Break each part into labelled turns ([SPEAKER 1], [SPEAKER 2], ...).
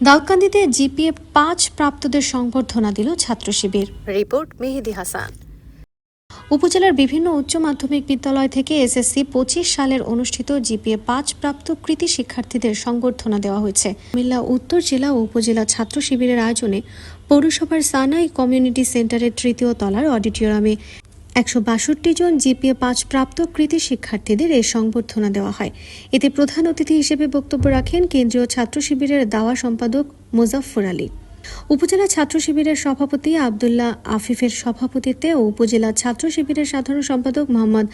[SPEAKER 1] দাউদকান্দিতে GPA পাঁচ প্রাপ্তদের সংবর্ধনা দিল ছাত্র শিবির। রিপোর্ট মেহেদি হাসান। উপজেলার বিভিন্ন উচ্চ মাধ্যমিক বিদ্যালয় থেকে এসএসসি পঁচিশ সালের অনুষ্ঠিত জিপিএ পাঁচ প্রাপ্ত কৃতি শিক্ষার্থীদের সংবর্ধনা দেওয়া হয়েছে। কুমিল্লা উত্তর জেলা ও উপজেলা ছাত্র শিবিরের আয়োজনে পৌরসভার সানাই কমিউনিটি সেন্টারের তৃতীয় তলার অডিটোরিয়ামে একশো বাষট্টি জন জিপিএ পাঁচ প্রাপ্ত কৃতি শিক্ষার্থীদের এই সংবর্ধনা দেওয়া হয়। এতে প্রধান অতিথি হিসেবে বক্তব্য রাখেন কেন্দ্রীয় ছাত্র শিবিরের দাওয়া সম্পাদক মুজাফফর আলী। উপজেলা ছাত্র শিবিরের সভাপতি আবদুল্লাহ আফিফের সভাপতিত্বে ও উপজেলা ছাত্র শিবিরের সাধারণ সম্পাদক মোহাম্মদ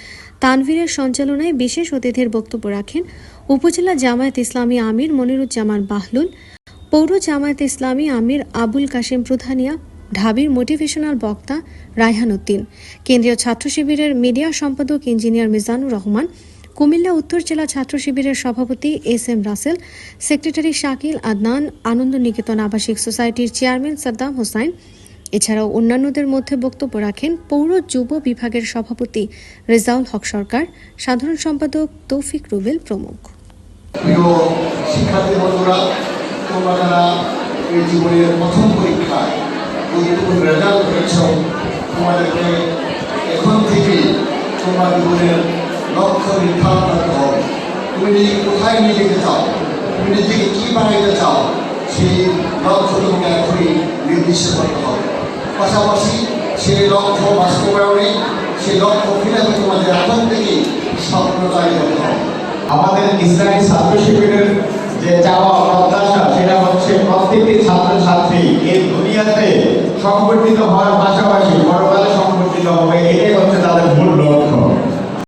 [SPEAKER 1] তানভীরের সঞ্চালনায় বিশেষ অতিথির বক্তব্য রাখেন উপজেলা জামায়াত ইসলামী আমির মনিরুজ্জামান বাহলুল পৌর জামায়াত ইসলামী আমির আবুল কাশিম প্রধানিয়া ঢাবির মোটিভেশনাল বক্তা রায়হান উদ্দিন। কেন্দ্রীয় ছাত্র শিবিরের মিডিয়া সম্পাদক ইঞ্জিনিয়ার মিজানুর রহমান, কুমিল্লা উত্তর জেলা ছাত্র শিবিরের সভাপতি S M Rasel, secretary Shakil Adnan Ananda Niketan আবাসিক সোসাইটির চেয়ারম্যান সাদ্দাম হোসাইন। এছাড়াও অন্যান্যদের মধ্যে বক্তব্য রাখেন পৌর যুব বিভাগের সভাপতি রেজাউল হক সরকার, সাধারণ সম্পাদক তৌফিক রুবেল প্রমুখ।
[SPEAKER 2] এই জীবনের প্রথম পরীক্ষায় গুরুত্বপূর্ণ রেজাল্ট করেছ তোমাদেরকে এখন থেকে তোমার জীবনের লক্ষ্য নির্ধারণ করতে হবে। তুমি নিজেকে কোথায় নিয়ে যেতে চাও? তুমি নিজেকে কী বানাইতে চাও? সেই লক্ষ্য তোমাকে এখনই নির্দিষ্ট করতে হবে। পাশাপাশি সেই লক্ষ্য বাস্তবায়নে, সেই লক্ষ্য ফিরে তোমাদের এখন থেকেই স্বপ্ন চালিয়ে হতে হবে।
[SPEAKER 3] আমাদের ইসলামী ছাত্র শিবিরের যে চাওয়া প্রত্যাশা, সেটা হচ্ছে প্রত্যেকটি ছাত্র ছাত্রী এই দুনিয়াতে সংগঠিত হওয়ার পাশাপাশি